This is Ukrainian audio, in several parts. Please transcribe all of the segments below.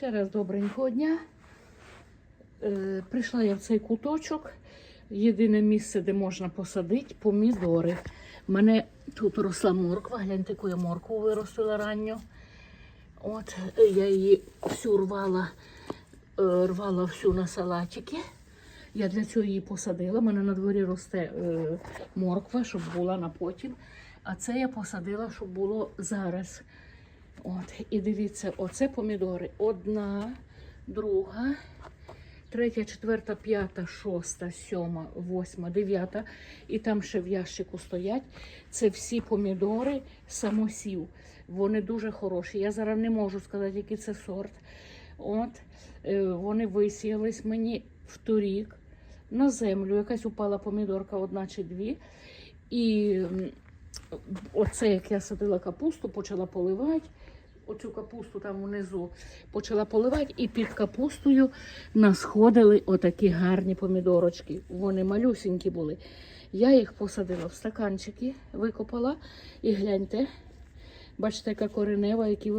Ще раз добренького дня. Е, прийшла я в цей куточок. Єдине місце, де можна посадити помідори. У мене тут росла морква. Гляньте, яку я моркву виростила ранню. От, е, я її всю рвала, е, рвала всю на салатики. Я для цього її посадила. У мене на дворі росте морква, щоб була на потім. А це я посадила, щоб було зараз. От, і дивіться, оце помідори. Одна, друга, третя, четверта, п'ята, шоста, сьома, восьма, дев'ята. І там ще в ящику стоять. Це всі помідори самосів. Вони дуже хороші. Я зараз не можу сказати, який це сорт. От, е, вони висіялись мені в торік на землю. Якась упала помідорка, одна чи дві. І оце, як я садила капусту, почала поливати. Оцю капусту там внизу почала поливати, і під капустою насходили отакі гарні помідорочки. Вони малюсінькі були. Я їх посадила в стаканчики, викопала і гляньте. Бачите, яка коренева, які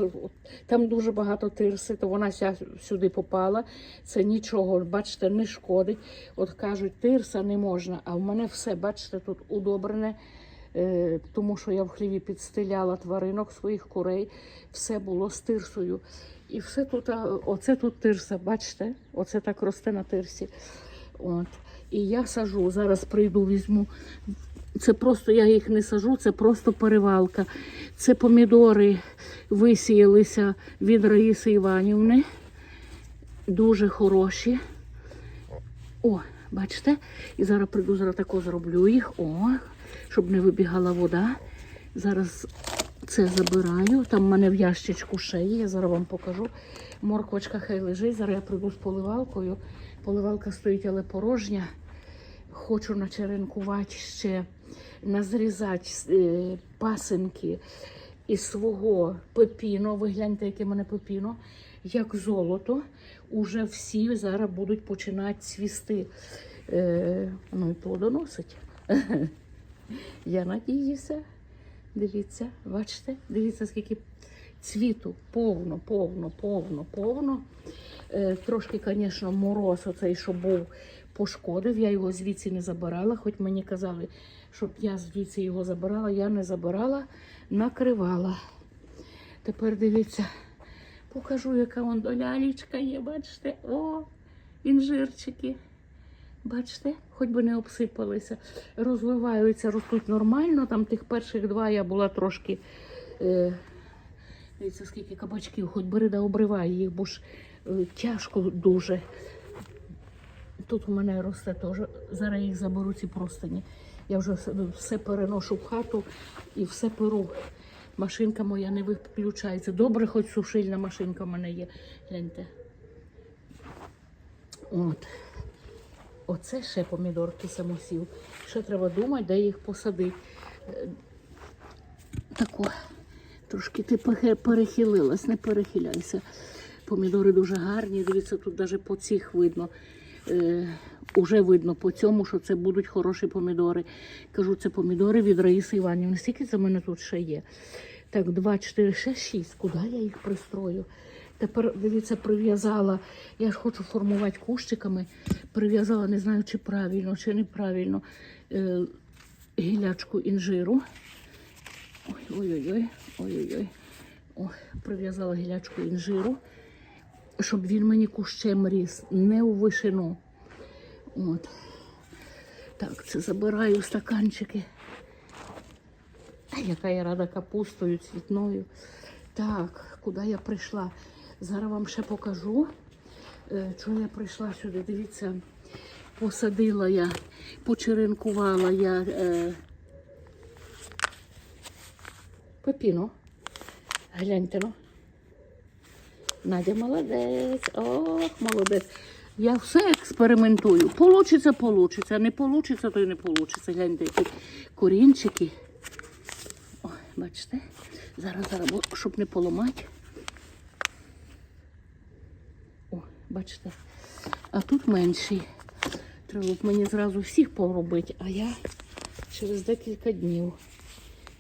там дуже багато тирси, то вона ся сюди попала. Це нічого, бачите, не шкодить. От кажуть, тирса не можна, а в мене все, бачите, тут удобрене, тому що я в хліві підстеляла тваринок своїх курей, все було з тирсою. І все тут, оце тут тирса, бачите, оце так росте на тирсі. От. І я сажу, зараз прийду, візьму. Це просто я їх не сажу, це просто перевалка. Це помідори висіялися від Раїси Іванівни. Дуже хороші. О, бачите? І зараз прийду, зараз тако зроблю їх. О, щоб не вибігала вода. Зараз це забираю. Там в мене в ящичку ще є, я зараз вам покажу. Морквочка хай лежить. Зараз я прийду з поливалкою. Поливалка стоїть, але порожня. Хочу начеренкувати ще, назрізати е, пасинки із свого пепіно. Ви гляньте, яке в мене пепіно, як золото. Уже всі зараз будуть починати цвісти. Е, ну і плодоносить. Я надіюся. Дивіться, бачите? Дивіться, скільки цвіту. Повно, повно, повно, повно. Е, трошки, звісно, мороз оцей, що був, пошкодив. Я його звідси не забирала, хоч мені казали, щоб я звідси його забирала, я не забирала, накривала. Тепер дивіться, покажу, яка вон долялічка є, бачите? О, інжирчики. Бачите, хоч би не обсипалися. Розвиваються, ростуть нормально. Там тих перших два я була трошки. Е, дивіться, скільки кабачків, хоч бери да обривай їх, бо ж е, тяжко дуже. Тут у мене росте теж. Зараз їх заберу ці простині. Я вже все переношу в хату і все перу. Машинка моя не виключається. Добре, хоч сушильна машинка в мене є. Гляньте. От. Оце ще помідорки самосів. Ще треба думати, де їх посадити. Е, Тако. Трошки ти перехилилась, не перехиляйся. Помідори дуже гарні. Дивіться, тут навіть по цих видно. Е, уже видно по цьому, що це будуть хороші помідори. Кажу, це помідори від Раїси Іванівни. Скільки в мене тут ще є? Так, 2, 4, 6, 6. Куди я їх пристрою? Тепер, дивіться, прив'язала. Я ж хочу формувати кущиками. Прив'язала, не знаю, чи правильно, чи неправильно, е, гілячку інжиру. Ой, Ой-ой-ой, ой-ой-ой. Прив'язала гілячку інжиру, щоб він мені кущем ріс, не у вишину. От. Так, це забираю стаканчики. Яка я рада капустою цвітною. Так, куди я прийшла? Зараз вам ще покажу, е, чого я прийшла сюди. Дивіться, посадила я, почеренкувала я е, пепіно. Гляньте ну. Надя молодець. Ох, молодець. Я все експериментую. Получиться, получиться. Не получиться, то й не получиться. Гляньте, які корінчики. О, бачите? Зараз, зараз, щоб не поламати. О, бачите. А тут менший. Треба б мені зразу всіх поробити, а я через декілька днів.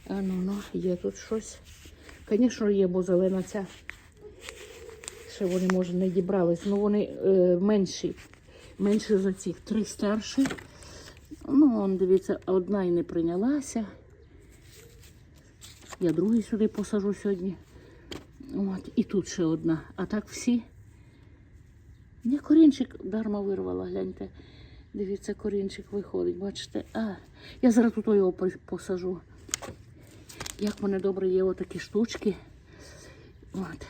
А ну, ну, є тут щось. Звісно, є, бо зелена ця. ще вони, може, не дібрались, але вони е, менші. Менше за цих. Три старші. Ну, он, дивіться, одна і не прийнялася. Я другий сюди посажу сьогодні. От, і тут ще одна. А так всі. Я корінчик дарма вирвала, гляньте. Дивіться, корінчик виходить, бачите? А, я зараз тут його посажу. Як вони добре є отакі штучки. От.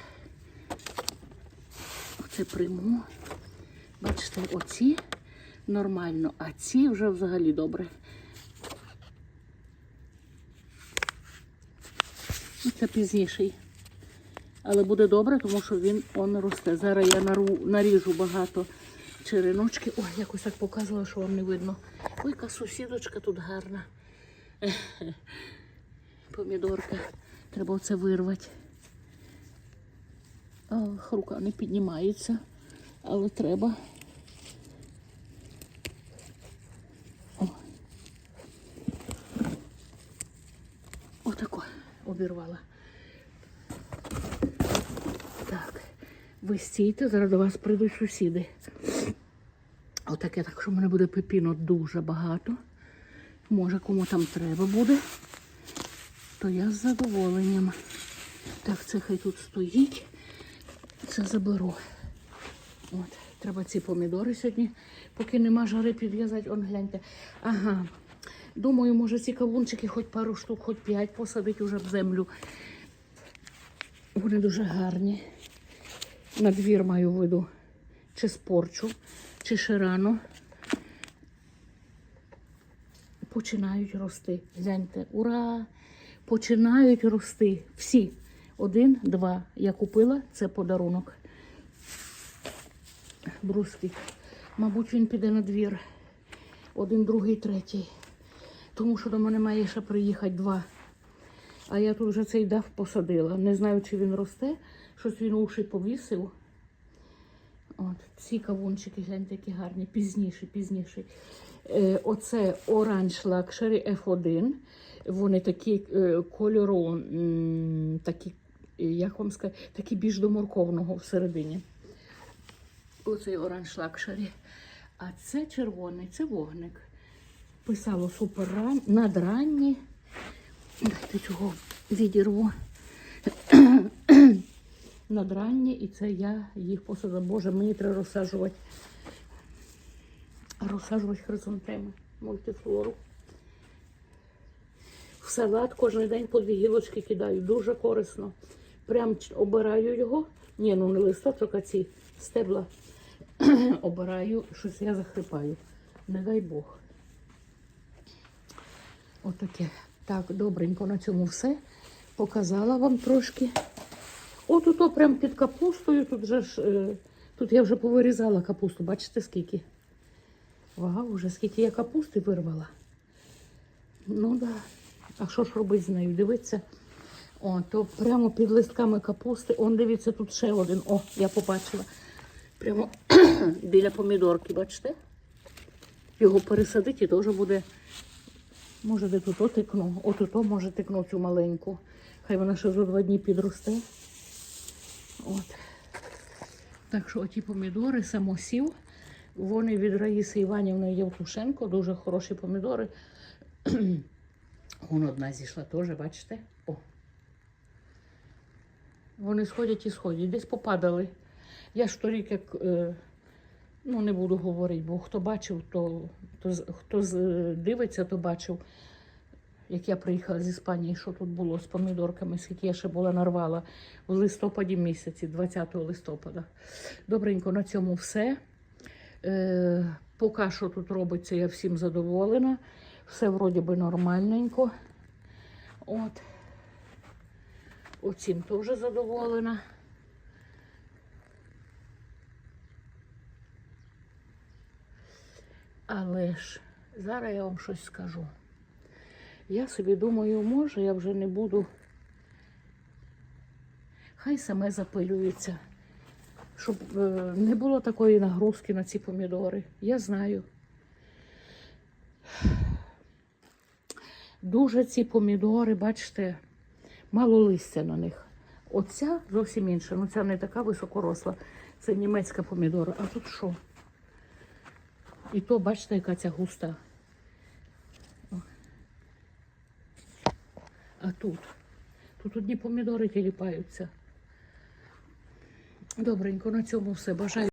Оце прийму. Бачите, оці нормально, а ці вже взагалі добре. Це пізніший. Але буде добре, тому що він он росте. Зараз я нару, наріжу багато череночки. Ой, якось так показувала, що вам не видно. Ой, яка сусідочка тут гарна. Помідорка. Треба оце вирвати. Ох, рука не піднімається, але треба. О. Отако обірвала. Так, ви стійте, зараз до вас прийдуть сусіди. Отаке, так що в мене буде пепіно дуже багато. Може, кому там треба буде, то я з задоволенням. Так, це хай тут стоїть. Це заберу. От, треба ці помідори сьогодні, поки нема жари підв'язати. Он гляньте. Ага. Думаю, може ці кавунчики хоч пару штук, хоч п'ять посадити уже в землю. Вони дуже гарні. На двір маю виду. Чи спорчу, чи ще рано. Починають рости. Гляньте, ура! Починають рости. Всі. Один, два. Я купила, це подарунок. Бруски. Мабуть, він піде на двір. Один, другий, третій. Тому що до мене має ще приїхати два. А я тут вже цей дав посадила. Не знаю, чи він росте. Щось він уші повісив. От, ці кавунчики, гляньте, які гарні, пізніші, пізніші. Е, оце Orange Luxury F1. Вони такі е, кольору, м, такі, е, як вам сказати, такі більш до морковного всередині. Оцей Orange Luxury. А це червоний, це вогник. Писало супер ран... надранні. Дайте цього відірву. Надранні, і це я їх посадила. Боже, мені треба розсаджувати. Розсаджувати хризантеми, мультифлору. В салат кожен день по дві гілочки кидаю. Дуже корисно. Прям обираю його. Ні, ну не листочок, а ці стебла. обираю, щось я захрипаю. Не дай Бог. Отаке. Так, добренько на цьому все. Показала вам трошки. От ото прям під капустою. Тут же ж, е, тут я вже повирізала капусту. Бачите скільки? Вау, вже скільки я капусти вирвала. Ну да. А що ж робити з нею? Дивіться. О, то прямо під листками капусти. Он дивіться, тут ще один. О, я побачила. Прямо біля помідорки, бачите? Його пересадити і теж буде. Може, де тут отикну. Отут може тикну цю маленьку. Хай вона ще за два дні підросте. От. Так що оті помідори, самосів, вони від Раїси Іванівни Євтушенко, дуже хороші помідори. Вон одна зійшла теж, бачите? О. Вони сходять і сходять, десь попадали. Я ж торік, як, е, ну не буду говорити, бо хто бачив, то, то хто з- дивиться, то бачив, як я приїхала з Іспанії, що тут було з помідорками, скільки я ще була нарвала в листопаді місяці, 20 листопада. Добренько, на цьому все. Е, поки що тут робиться, я всім задоволена. Все вроді би нормальненько. От. Оцім теж задоволена. Але ж зараз я вам щось скажу. Я собі думаю, може, я вже не буду. Хай саме запилюється, щоб е, не було такої нагрузки на ці помідори. Я знаю. Дуже ці помідори, бачите, мало листя на них. Оця зовсім інша. Ну ця не така високоросла. Це німецька помідора. А тут що? І то, бачите, яка ця густа. А тут? Тут одні помідори тіліпаються. Добренько, на цьому все. Бажаю.